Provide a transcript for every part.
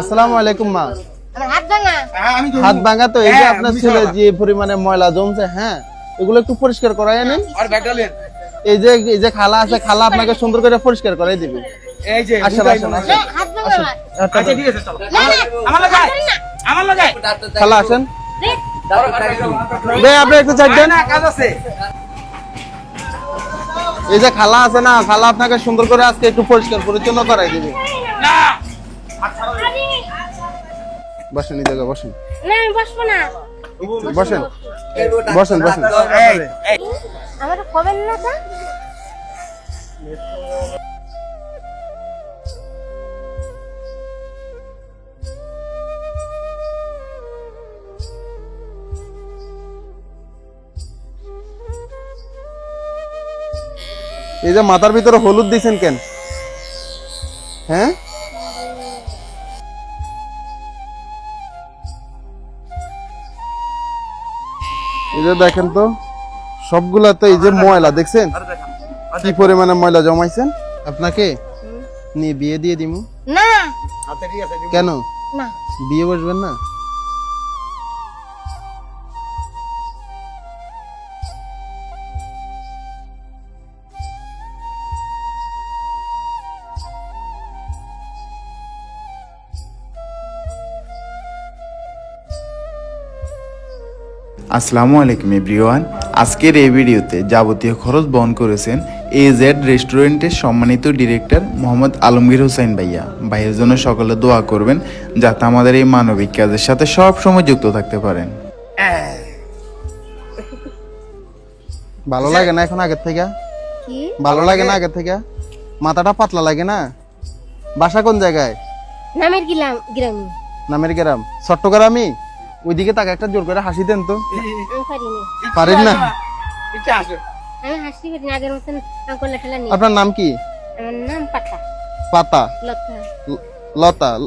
আসসালামু আলাইকুম মা। হাত ভাঙা। হাত ভাঙা তো এই যে আপনার ছেলে যে পরিমাণে ময়লা জমছে হ্যাঁ এগুলো একটু পরিষ্কার করাই নেন এই যে এই যে খালা আছে খালা আপনাকে সুন্দর করে পরিষ্কার করাই দিবে। এই যে আসেন আসেন আসেন। হাত ভাঙা আচ্ছা ঠিক আছে চলো। আমার লাগাই। আমার লাগাই। খালা আসেন। বে আপনি একটু ছাড় দেন। কাজ আছে। এই যে খালা আছে না খালা আপনাকে সুন্দর করে আজকে একটু পরিষ্কার পরিচ্ছন্ন করাই দিবে। না বসেন এই জায়গায় বসেন। না, আমি বসবো না। বসেন বসেন বসেন। আমার খবর না তা? এই যে মাথার ভিতরে হলুদ দিছেন কেন? হ্যাঁ? এই যে দেখেন তো সবগুলাতে এই যে ময়লা দেখছেন? কি পরিমাণে ময়লা জমাইছেন? আপনাকে নিয়ে বিয়ে দিয়ে দিমু। না, কেন? না। বিয়ে বসবেন না? আসসালামু আলাইকুম এভরিওয়ান। আজকের এই ভিডিওতে যাবতীয় খরচ বহন করেছেন এ জেড রেস্টুরেন্টের সম্মানিত ডিরেক্টর মোহাম্মদ আলমগীর হোসেন ভাইয়া। ভাইয়ের জন্য সকলে দোয়া করবেন যাতে আমাদের এই মানবিক কাজের সাথে সব সময় যুক্ত থাকতে পারেন। ভালো লাগে না এখন আগের থেকে? কি? ভালো লাগে না আগের থেকে? মাথাটা পাতলা লাগে না? বাসা কোন জায়গায়? নামের গিলাম গ্রামে। নামের গ্রাম। চট্টগ্রামই? ওইদিকে তাকে একটা জোর করে হাসি দেন তো। পারেন না? আপনার নাম কি? পাতা। পাতা। লতা। ল- লতা। ল-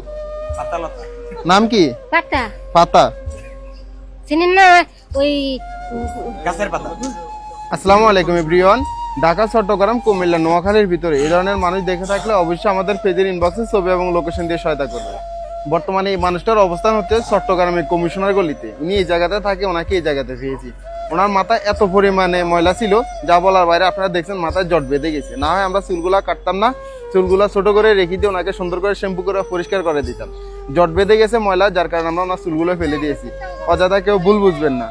পাতা লতা। নাম কি? পাতা। পাতা। চিনেন না ওই গাছের পাতা। আসসালামু আলাইকুম এভরিওয়ান। ঢাকা চট্টগ্রাম কুমিল্লা নোয়াখালীর ভিতরে। এই ধরনের মানুষ দেখে থাকলে অবশ্যই আমাদের পেজের ইনবক্সে ছবি এবং লোকেশন দিয়ে সহায়তা করবে। বর্তমানে এই মানুষটার অবস্থান হচ্ছে চট্টগ্রামের কমিশনার গলিতে। উনি এই জায়গাতে থাকে, ওনাকে এই জায়গাতে পেয়েছি ওনার মাথায় এত পরিমাণে ময়লা ছিল, যা বলার বাইরে আপনারা দেখছেন মাথায় জট বেঁধে গেছে। না হয় আমরা চুলগুলা কাটতাম না, চুলগুলা ছোট করে রেখে দিয়ে ওনাকে সুন্দর করে শ্যাম্পু করে পরিষ্কার করে দিতাম। জট বেঁধে গেছে ময়লা, যার কারণে আমরা ওনার চুলগুলো ফেলে দিয়েছি। অযথা কেউ ভুল বুঝবেন না।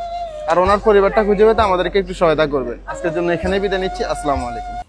আর ওনার পরিবারটা খুঁজে পেতে আমাদেরকে একটু সহায়তা করবেন। আজকের জন্য এখানেই বিদায় নিচ্ছি। আসসালামু আলাইকুম।